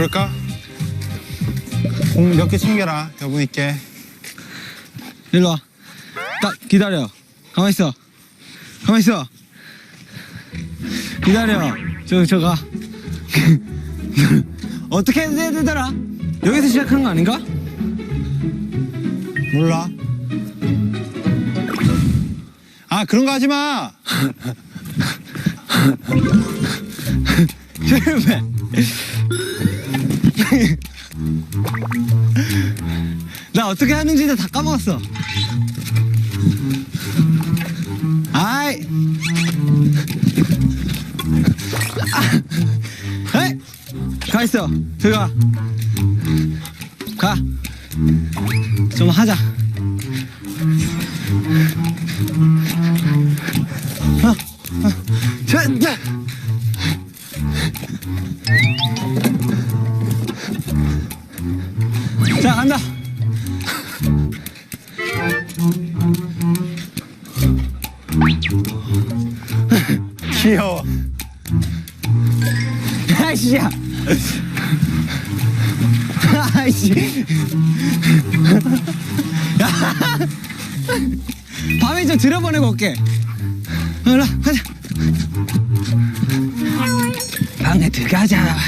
그럴까? 공 몇 개 챙겨라 여분 있게 일로 와. 딱 기다려. 가만 있어. 가만 있어. 기다려. 저 저 가. 어떻게 해야 되더라? 여기서 시작한 거 아닌가? 몰라 아 그런 거 하지 마 실패. 나 어떻게 하는지도 다 까먹었어. 아이. 아. 에이. 가 있어. 들어가. 가. 좀 하자. 어, 어. 자, 자. 자 간다. 귀여워 아이씨야. 아이씨. 밤에 좀 들여보내고 올게. 올라 가자. 방에 들어가자.